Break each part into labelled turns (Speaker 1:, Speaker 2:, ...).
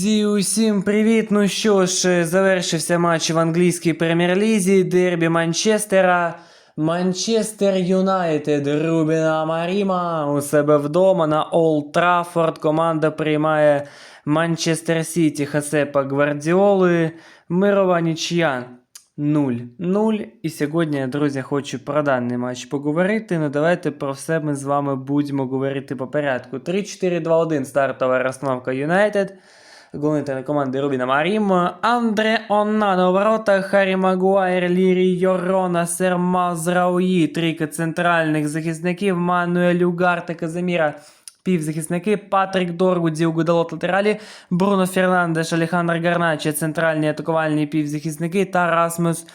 Speaker 1: Друзі, усім привіт! Ну що ж, завершився матч в англійській прем'єр-лізі, дербі Манчестера. Манчестер Юнайтед Рубіна Маріма у себе вдома на Олд Траффорд. Команда приймає Манчестер Сіті Хасепа Гвардіоли. Мирова нічия 0-0. І сьогодні, друзі, хочу про даний матч поговорити. Ну давайте про все ми з вами будемо говорити по порядку. 3-4-2-1 стартова розстановка Юнайтед. Головний тренер команди Рубіна Марім, Андре Онна, у воротах, Харі Магуайр, Лірі Йорона, Серма Зрауї, трійка центральних захисників, Мануель Угар та Казаміра. Півзахисники Патрік Доргу, Діуго Далот латералі, Бруно Фернандеш, Алехандр Гарначе, центральні атакувальні півзахисники та Расмус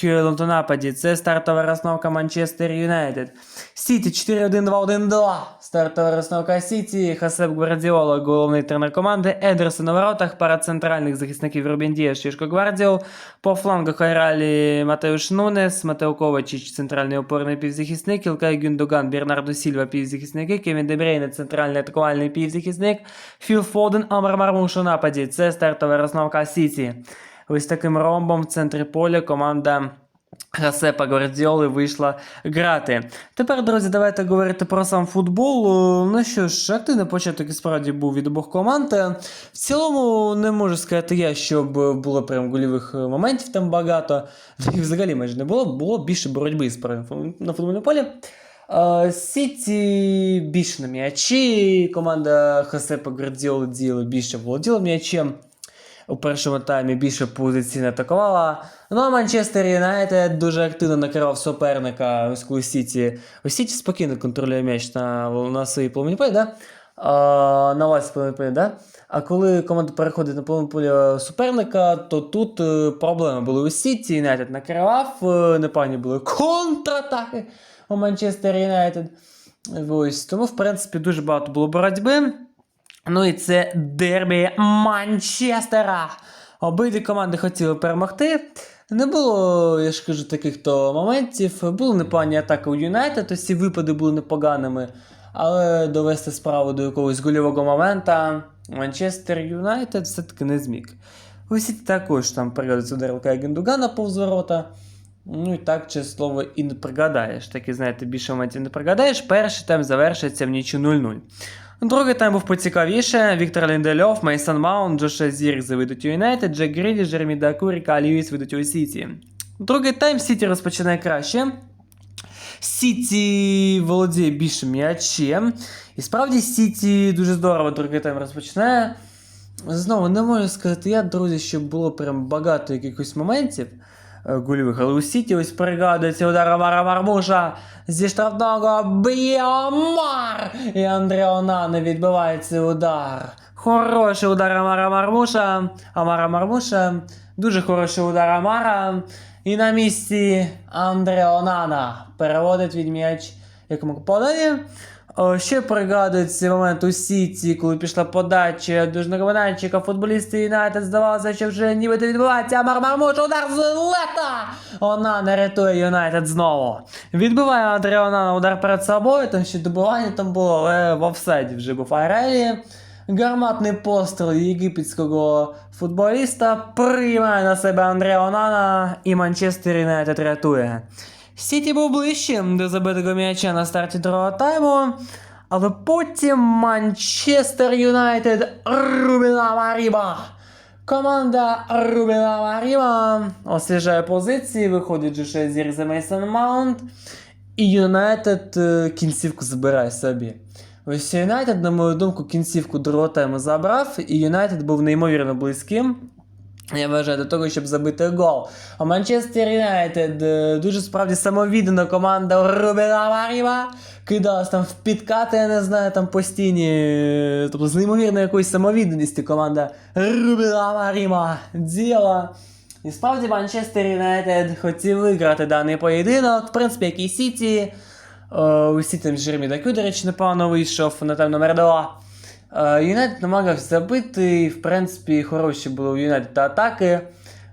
Speaker 1: Хюйланд у нападі. Це стартова розновка Манчестер Юнайтед. Сіті 4-1-2-1-2. Стартова розновка Сіті. Хасеп Гвардіола, головний тренер команди. Едерсон на воротах, пара центральних захисників Рубін Дієш, Шишко Гвардіол. По флангах грали Матеуш Нунес, Матео Ковачич, центральний опорний півзахисник, Ілкай Гюндоган, Бернардо Сільва, півзахисники, Кевін Дебрейне, центральний атакувальний півзахисник, Філ Фоден, Амар Мармуш у нападі. Це стартова розновка Сіті. Ось таким ромбом в центрі поля команда Хасепа Гвардіоли вийшла грати. Тепер, друзі, давайте говорити про сам футбол. Е, Ну що ж, активний початок і справді був від обох команд. Е, В цілому не можу сказати я, щоб було прям гольових е, моментів там багато. І взагалі майже не було, було більше боротьби на футбольному полі. Сіті більше на м'ячі. Команда Хасепа Гвардіоли діяла більше володіла м'ячем у першому таймі більше позиційно атакувала. Ну а Манчестер Юнайтед дуже активно накривав суперника коли Сіті. Ось Сіті спокійно контролює м'яч на, на своїй половині поля, да? а, на власній половині поля, да? А коли команда переходить на половину поля суперника, то тут е, проблеми були у Сіті. Юнайтед накривав, е, непевні були контратаки у Манчестер Юнайтед. Ось, тому, в принципі, дуже багато було боротьби. Ну і це дербі Манчестера. Обидві команди хотіли перемогти. Не було, я ж кажу, таких то моментів. Були непогані атаки у Юнайтед, ось ці випади були непоганими. Але довести справу до якогось гольового момента Манчестер Юнайтед все-таки не зміг. Усі також там пригадується удар Лукая Гендугана повз ворота. Ну і так, чесно слово, і не пригадаєш. Такі, знаєте, більше моментів не пригадаєш. Перший тайм завершиться в нічу 0-0. Другий тайм був поцікавіше. Віктор Ліндельов, Мейсон Маунт, Джоша Зірк заведуть у Юнайтед, Джек Грілі, Джеремі Дакур і Калі Льюіс ведуть у Сіті. Другий тайм Сіті розпочинає краще. Сіті володіє більше м'ячем. І справді Сіті дуже здорово другий тайм розпочинає. Знову не можу сказати я, друзі, щоб було прям багато якихось моментів е, гольових, у Сіті ось пригадується удар Амара Мармуша зі штрафного Б'єомар! І Андре Онана відбивається удар. Хороший удар Амара Мармуша. Амара Мармуша. Дуже хороший удар Амара. І на місці Андре Онана переводить від м'яч якому подані. О, Ще пригадується момент у Сіті, коли пішла подача до Жногоминанчика, футболісти Юнайтед здавалося, що вже нібито відбувається, Мармармуш удар з лета! Онана рятує Юнайтед знову. Відбиває Андре Онана удар перед собою, там ще добивання там було, але в офсайді вже був Айрелі. Гарматний постріл єгипетського футболіста приймає на себе Онана і Манчестер Юнайтед рятує. Сіті був ближчим до забитого м'яча на старті другого тайму, але потім Манчестер Юнайтед Рубіна Маріба. Команда Рубіна Маріба освіжає позиції, виходить же Зір за Мейсон Маунт, і Юнайтед е, кінцівку забирає собі. Ось Юнайтед, на мою думку, кінцівку другого тайму забрав, і Юнайтед був неймовірно близьким. Я вважаю до того, щоб забити гол. А Манчестер Юнайтед е, дуже справді самовіддана команда Рубіна Маріва. Кидалась там в підкати, я не знаю, там постійні. е, Тобто з неймовірною якоюсь самовідданістю команда Рубіна Маріма діяла. І справді Манчестер Юнайтед хотів виграти даний поєдинок. В принципі, як і Сіті. Е, У Сіті там Жеремі Дакю, до речі, непогано вийшов на тайм номер 2. Е, Юнайтед намагався забити, і, в принципі, хороші були у Юнайтед атаки.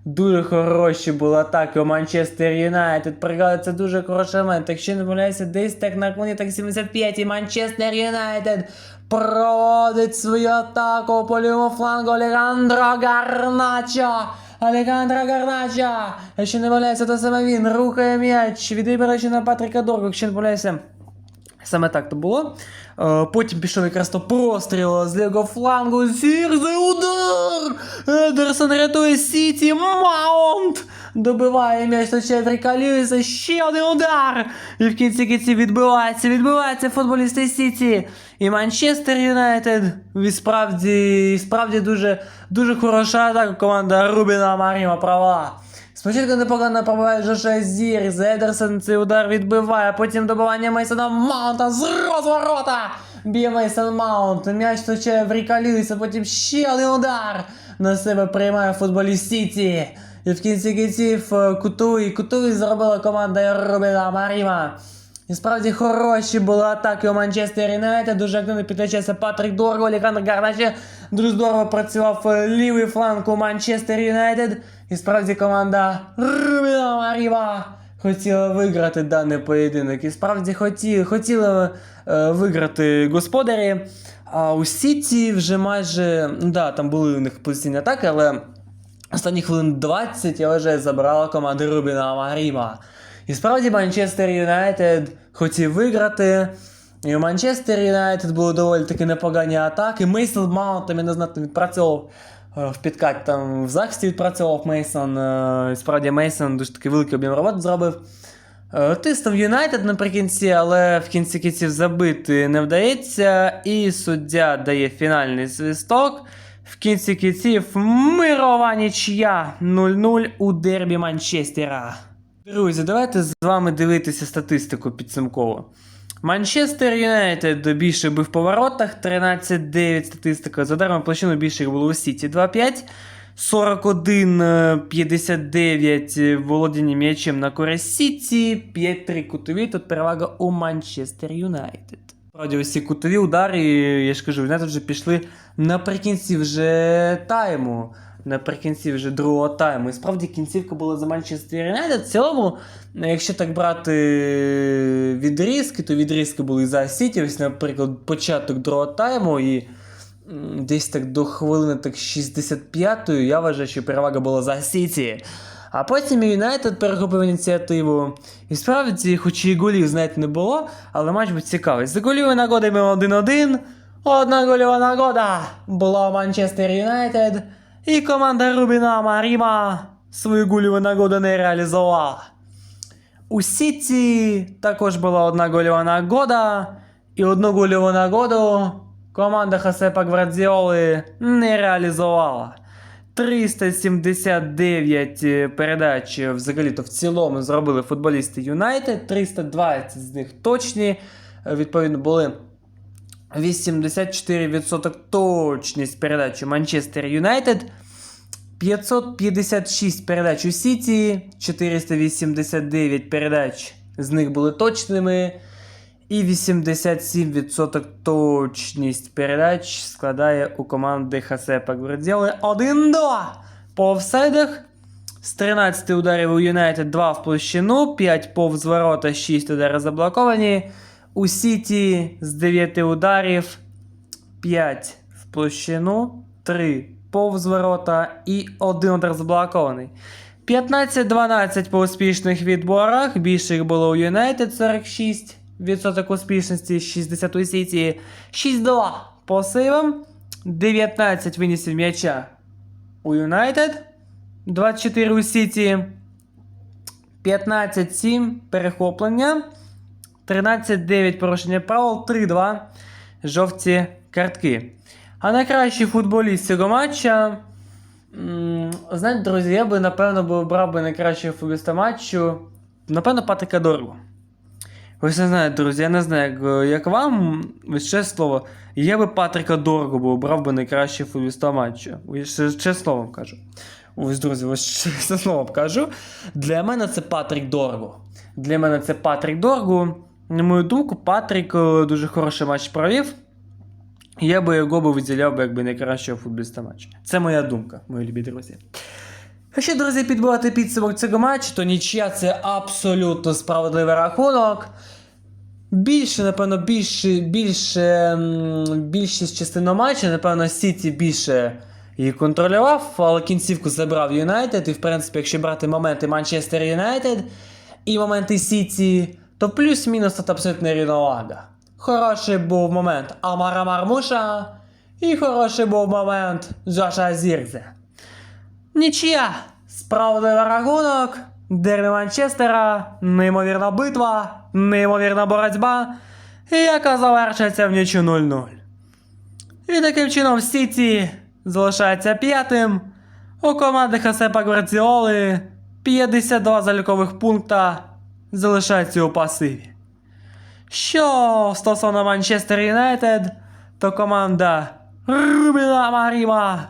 Speaker 1: Дуже хороші були атаки у Манчестер Юнайтед. Пригадую, це дуже хороший момент. Якщо не помиляюся, десь так на коні так 75 і Манчестер Юнайтед проводить свою атаку по лівому флангу Алегандро Гарначо. Алегандро Гарначо. Якщо не помиляюся, то саме він рухає м'яч, відібираючи на Патріка Доргу, якщо не помиляюся. Саме так то було. Е, Потім пішов якраз то простріл з лівого флангу. Зірзе удар! Едерсон рятує Сіті. Маунт! Добиває м'яч на Чефріка Льюіса. Ще один удар! І в кінці кінці відбивається, відбивається футболісти Сіті. І Манчестер Юнайтед. І справді, і справді дуже, дуже хороша атака команда Рубіна Маріма провела. Спочатку непогано пробиває Жоша Зір, Зедерсен цей удар відбиває, потім добивання Мейсона Маунта з розворота. Б'є Мейсон Маунт, м'яч точає в Ріка Льюіса, потім ще один удар. На себе приймає футболіст Сіті. І в кінці кінців е, Кутуї, Кутуї зробила команда Рубіна Маріма. І справді хороші були атаки у Манчестер Юнайтед. Дуже активно підключався Патрік Дорго, Олександр Гарначе. Дуже здорово працював е, лівий фланг у Манчестер Юнайтед. І справді команда Рубіна Маріва хотіла виграти даний поєдинок. І справді хоті, хотіли е, виграти господарі. А у Сіті вже майже. Ну да, там були у них позиційні атаки, але останні хвилин 20, я вважаю, забрала команда Рубіна Маріма. І справді Манчестер Юнайтед хотів виграти. І у Манчестер Юнайтед були доволі таки непогані атаки. Мейсон Маунт, я не знаю, відпрацьовував е, в підкаті, там в захисті відпрацьовував Мейсон. е, справді Мейсон дуже такий великий об'єм роботи зробив. Е, Тиснув Юнайтед наприкінці, але в кінці кінців забити не вдається. І суддя дає фінальний свисток. В кінці кінців мирова нічия 0-0 у дербі Манчестера. Друзі, давайте з вами дивитися статистику підсумково. Манчестер Юнайтед більше бив по воротах, 13-9 статистика. За ударами площину більше було у Сіті 2-5. 41-59 володіння м'ячем на користь Сіті, 5-3 кутові, тут перевага у Манчестер Юнайтед. Справді, ці кутові удари, я ж кажу, Юнайтед вже пішли наприкінці вже тайму. Наприкінці вже другого тайму. І справді кінцівка була за Манчестер Юнайтед. В цілому, якщо так брати відрізки, то відрізки були за Сіті. Ось, наприклад, початок другого тайму і десь так до хвилини так 65-ї, я вважаю, що перевага була за Сіті. А потім Юнайтед перехопив ініціативу. І справді, хоч і голів, знаєте, не було, але матч був цікавий. За голівою нагодами 1-1. Одна гольова нагода була Манчестер Юнайтед. І команда Рубіна Маріма свою гольову нагоду не реалізувала. У Сіті також була одна гольова нагода. І одну гольову нагоду команда Хосепа Гвардіоли не реалізувала. 379 передач взагалі-то в цілому зробили футболісти Юнайтед. 320 з них точні. Е, Відповідно, були 84% точність передач Манчестер Юнайтед. 556 передач у Сіті, 489 передач з них були точними. І 87% точність передач складає у команди Хасепа Гвардіоли 1-2 по офсайдах. З 13 ударів у Юнайтед 2 в площину, 5 повз ворота, 6 ударів заблоковані. У Сіті з 9 ударів 5 в площину, 3 повз ворота і 1 удар заблокований. 15-12 по успішних відборах. Більше їх було у Юнайтед 46 відсоток успішності, 60 у Сіті, 6-2 по сейвам, 19 винісів м'яча у Юнайтед, 24 у Сіті, 15-7 перехоплення, 13-9 порушення правил, 3-2 жовті картки. А найкращий футболіст цього матча. Знаєте, друзі, я би напевно обрав би найкращого футболіста матчу. Напевно, Патрика Доргу. Ось не знаю, друзі, я не знаю, як, як вам, чесне слово, я би Патрика Доргу би обрав би найкращий футболіста матчу. Ще- чесне слово кажу. Ось, друзі, ось чесне слово кажу. Для мене це Патрик Доргу. Для мене це Патрик Доргу. На мою думку, Патрик е, дуже хороший матч провів. Я би його би виділяв би якби найкращого футболіста матчу. Це моя думка, мої любі друзі. Ще, друзі, підбивати підсумок цього матчу, то нічия це абсолютно справедливий рахунок. Більше, напевно, більше, більше, більшість частину матчу, напевно, Сіті більше її контролював, але кінцівку забрав Юнайтед. І, в принципі, якщо брати моменти Манчестер Юнайтед і моменти Сіті, то плюс-мінус тут абсолютно рівновага. Хороший був момент Амара Мармуша, і хороший був момент Джоша Зірзе. Нічия. Справедливий рахунок. Дербі Манчестера. Неймовірна битва. Неймовірна боротьба. Яка завершиться в нічу 0-0. І таким чином Сіті залишається п'ятим. У команди Хасепа Гвардіоли 52 залікових пункта залишаються у пасиві. Що стосовно Манчестер Юнайтед, то команда Рубіна Маріма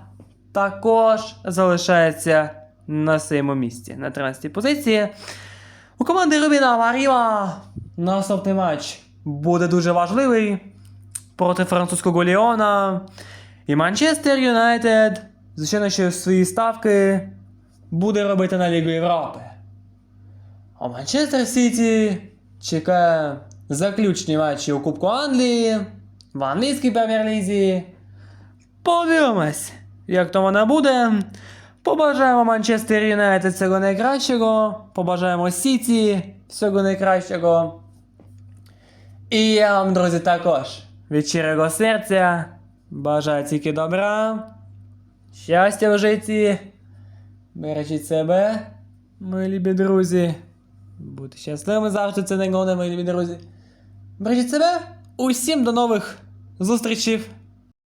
Speaker 1: також залишається на своєму місці на 13-й позиції. У команди Рубіна Маріма наступний матч буде дуже важливий проти французького Ліона. І Манчестер Юнайтед, звичайно, що свої ставки буде робити на Лігу Європи. А Манчестер Сіті чекає заключні матчі у Кубку Англії, в англійській прем'єр-лізі. Подивимось, як то вона буде. Побажаємо Манчестер Юнайтед всього найкращого. Побажаємо Сіті всього найкращого. І я вам, друзі, також від щирого серця бажаю тільки добра, щастя в житті. Бережіть себе, мої любі друзі. Будьте щасливими завжди, це найголовніше, мої любі друзі. Бережіть себе. Усім до нових зустрічей.